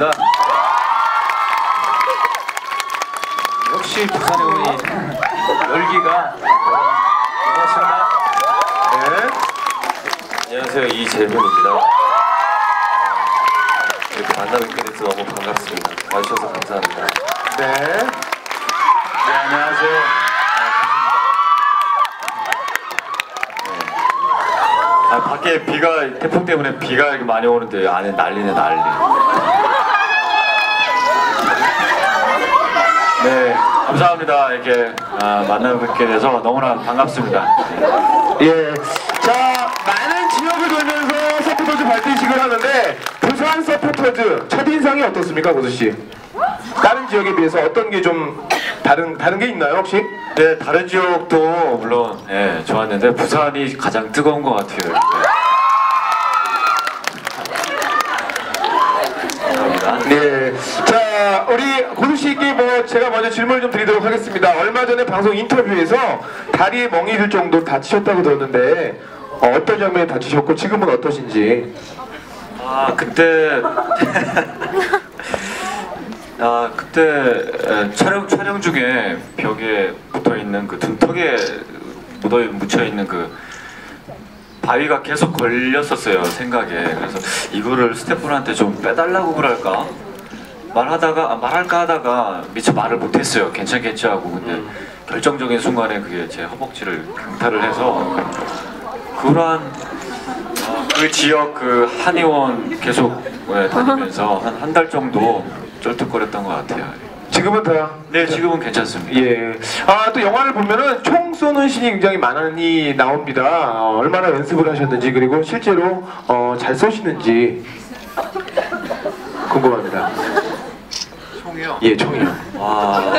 반갑습니다. 역시 부산에 오니 열기가 반갑습니다. 네. 안녕하세요 이재훈입니다. 어, 이렇게 만나 뵙게 돼서 너무 반갑습니다. 와주셔서 감사합니다. 네. 네, 안녕하세요. 아, 밖에 비가 태풍 때문에 비가 이렇게 많이 오는데 안에 난리네 난리. 네, 감사합니다. 이렇게 아, 만나 뵙게 돼서 너무나 반갑습니다. 예. 자, 많은 지역을 돌면서 서포터즈 발대식을 하는데 부산 서포터즈 첫 인상이 어떻습니까, 고수 씨? 다른 지역에 비해서 어떤 게 좀 다른 다른 게 있나요, 혹시? 네, 다른 지역도 물론 예, 좋았는데 부산이 가장 뜨거운 것 같아요. 감사합니다. 네. 자, 우리 고수 씨께 뭐 제가 먼저 질문을 좀 드리도록 하겠습니다. 얼마 전에 방송 인터뷰에서 다리에 멍이 들 정도 다치셨다고 들었는데 어, 어떤 장면에 다치셨고 지금은 어떠신지? 아 그때 아 그때 에, 촬영 촬영 중에 벽에 붙어 있는 그 등턱에 묻어 묻혀 있는 그 바위가 계속 걸렸었어요 생각에 그래서 이거를 스태프분한테 좀 빼달라고 그럴까 말하다가 아, 말할까 하다가 미처 말을 못했어요 괜찮겠지 하고 근데 결정적인 순간에 그게 제 허벅지를 강타를 해서 그러한 어, 그 지역 그 한의원 계속 예, 다니면서 한 한 달 정도 쩔뚝거렸던 것 같아요. 지금은 다네 지금은 괜찮습니다. 예. 아, 또 영화를 보면은 총 쏘는 신이 굉장히 많이 나옵니다. 어, 얼마나 연습을 하셨는지 그리고 실제로 어, 잘 쏘시는지 궁금합니다. 총이요? 예, 총이요. 아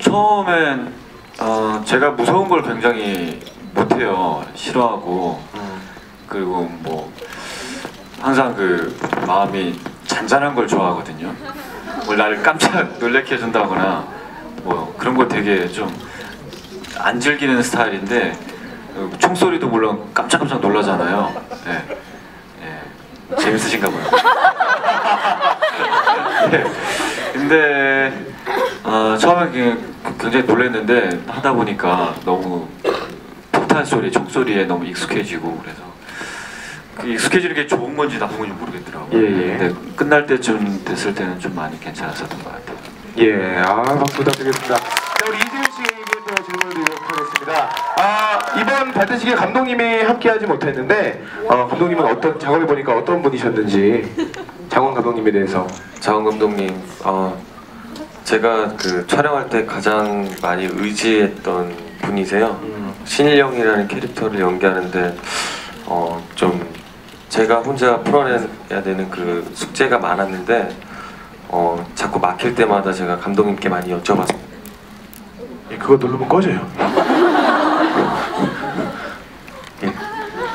처음엔 어, 제가 무서운 걸 굉장히 못해요. 싫어하고 그리고 뭐 항상 그 마음이 잔잔한 걸 좋아하거든요. 뭘 나를 깜짝 놀래켜 준다거나 뭐 그런 거 되게 좀 안 즐기는 스타일인데 어, 총소리도 물론 깜짝깜짝 놀라잖아요. 네. 네. 재밌으신가 봐요. 네. 근데 어, 처음에 그- 굉장히 놀랐는데 하다 보니까 너무 폭탄 소리, 총 소리에 너무 익숙해지고 그래서 그 익숙해지는 게 좋은 건지 나쁜 건지 모르겠더라고요. 예, 예. 근데 끝날 때쯤 됐을 때는 좀 많이 괜찮았었던 것 같아요. 예, 아, 부탁드리겠습니다. 자, 우리 이재훈 씨에게 또 질문을 드리도록 하겠습니다. 아, 이번 발대식에 감독님이 함께하지 못했는데, 어, 감독님은 어떤, 작업해 보니까 어떤 분이셨는지, 장원 감독님에 대해서. 장원 감독님, 어, 제가 그 촬영할 때 가장 많이 의지했던 분이세요. 신일영이라는 캐릭터를 연기하는데 어, 좀 제가 혼자 풀어내야 되는 그 숙제가 많았는데 어, 자꾸 막힐 때마다 제가 감독님께 많이 여쭤봤어요. 예, 그거 누르면 꺼져요. 예.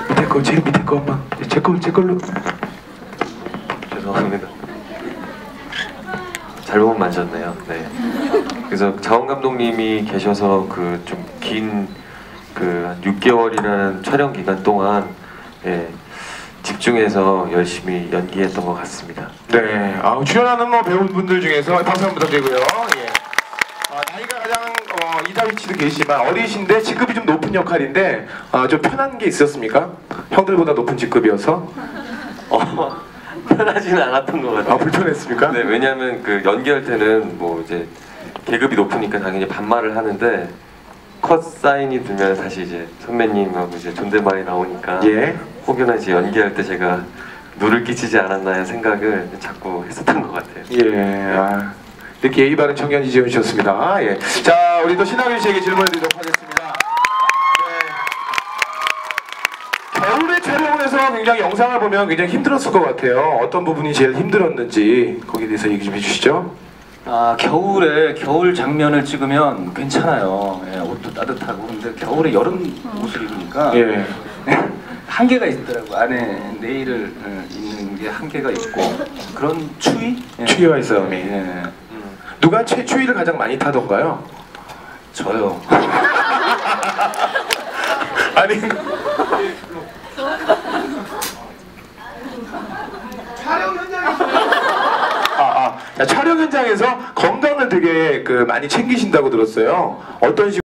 밑에 거, 제일 밑에 거만. 제 거, 제 걸로. 죄송합니다. 잘못 만졌네요. 네. 그래서 자원 감독님이 계셔서 그 좀 긴 그한 6개월이라는 촬영 기간 동안 예, 집중해서 열심히 연기했던 것 같습니다. 네, 아, 출연하는 뭐 배우분들 중에서 박수 한번 부탁드리고요. 예. 아, 나이가 가장 어, 이다휘 씨도 계시지만 어리신데 직급이 좀 높은 역할인데 아, 좀 편한 게 있었습니까? 형들보다 높은 직급이어서 어, 편하지는 않았던 것 같아요. 아 불편했습니까? 네, 왜냐하면 그 연기할 때는 뭐 이제 계급이 높으니까 당연히 반말을 하는데 컷 사인이 들면 다시 이제 선배님하고 이제 존댓말이 나오니까 예. 혹여나 이제 연기할 때 제가 누를 끼치지 않았나 의 생각을 자꾸 했었던 것 같아요. 예. 아, 이렇게 예의 바른 청년 이재훈 씨였습니다. 예. 자, 우리 또 신하균 씨에게 질문을 드리도록 하겠습니다. 네. 겨울에 촬영을 해서 굉장히 영상을 보면 굉장히 힘들었을 것 같아요. 어떤 부분이 제일 힘들었는지 거기에 대해서 얘기 좀 해주시죠. 아 겨울에 겨울 장면을 찍으면 괜찮아요. 예, 옷도 따뜻하고 근데 겨울에 여름 옷을 입으니까 예. 한계가 있더라고. 안에 네일을 어, 입는 게 한계가 있고 그런 추위? 예. 추위와 싸움이. 예. 누가 최추위를 가장 많이 타던가요? 저요. 아니 촬영 현장에서 아, 아. 촬영 현장에서 건강을 되게 그 많이 챙기신다고 들었어요. 어떤 식으로